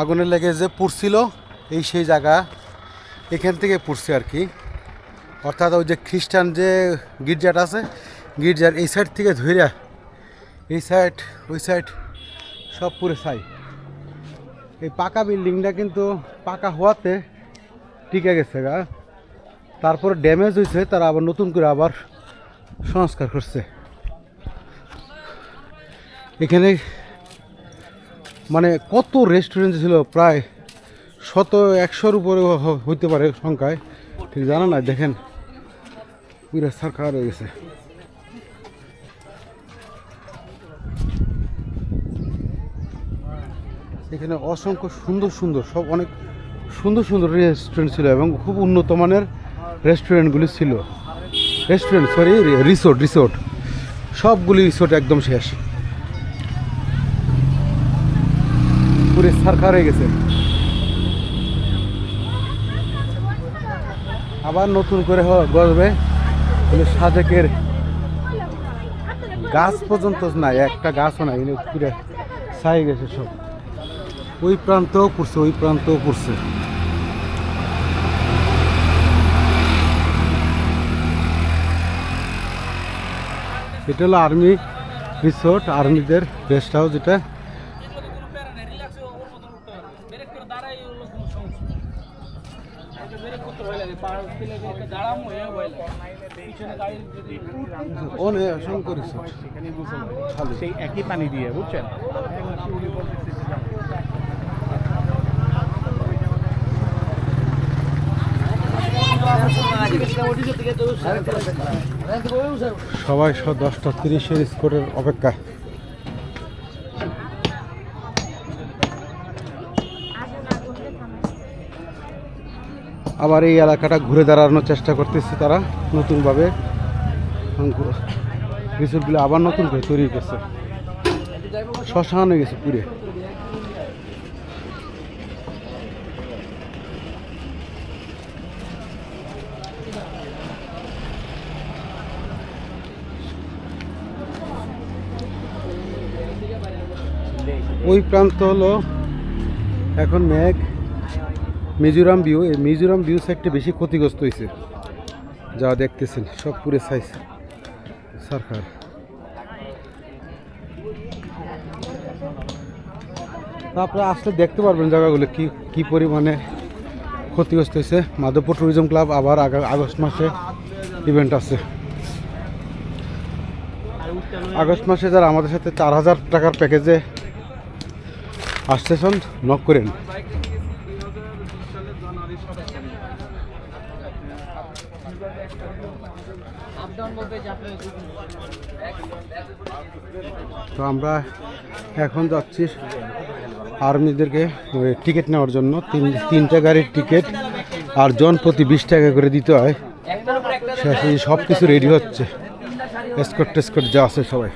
আগুনের লেগে যে পুড়ছিল, এই সেই জায়গা এখান থেকে পুড়ছে আর কি। অর্থাৎ ওই যে খ্রিস্টান যে গির্জাটা আছে, গির্জার এই সাইড থেকে ধইরা, এই সাইড ওই সাইড সব পুরে ছাই। এই পাকা বিল্ডিংটা কিন্তু পাকা হওয়াতে টিকে গেছে গা। তারপর ড্যামেজ হয়েছে তারা আবার নতুন করে আবার সংস্কার করছে। এখানে মানে কত রেস্টুরেন্ট ছিল? প্রায় শত একশোর উপরে হইতে পারে সংখ্যায়। ঠিক জানা না? দেখেন। পুরো সরকার হয়ে গেছে। এখানে অসংখ্য সুন্দর সুন্দর, সব অনেক সুন্দর সুন্দর রেস্টুরেন্ট ছিল এবং খুব উন্নত মানের রেস্টুরেন্টগুলি ছিল। রেস্টুরেন্ট সরি রিসোর্ট রিসোর্ট সবগুলি রিসোর্ট একদম শেষ। পুরো সরকার হয়ে গেছে। আবার নতুন করে গড়বে। সাজেকের গাছ পর্যন্ত নাই, একটা গাছও নাই পুরো ছাই গেছে সব। ওই প্রান্তও পড়ছে, ওই প্রান্তও পড়ছে। এটা হলো আর্মি রিসোর্ট, আর্মিদের গেস্ট হাউস এটা। ব্রেক করে দাঁড়াই কোনো সমস্যা সেই একই পানি দিয়ে বুঝছেন? সবাই সব দশটা তিরিশের স্কোরের অপেক্ষা আবার এই এলাকাটা ঘুরে দাঁড়ানোর চেষ্টা করতেছে তারা নতুনভাবে। রিসোর্টগুলো আবার নতুন করে তৈরি করছে শ্মশান হয়ে গেছে পুরে। ওই প্রান্ত হলো এখন মেঘ। মিজোরাম ভিউ, এই মিজোরাম ভিউ সাইডটা বেশি ক্ষতিগ্রস্ত হয়েছে যা দেখতেছেন, সব পুরে সাইজ সরকার। তারপরে আসলে দেখতে পারবেন জায়গাগুলো কি কি পরিমাণে ক্ষতিগ্রস্ত হয়েছে মাধবপুর ট্যুরিজম ক্লাব আবার আগা- আগস্ট মাসে ইভেন্ট আছে। আগস্ট মাসে যারা আমাদের সাথে চার হাজার টাকার প্যাকেজে আসতেছেন নক করেন। তো আমরা এখন যাচ্ছি আর্মিদেরকে টিকিট নেওয়ার জন্য। তিন, তিনটা গাড়ির টিকিট আর জন প্রতি বিশ টাকা করে দিতে হয়। সব কিছু রেডি হচ্ছে। এসকট টেস্কট যা আছে সবাই।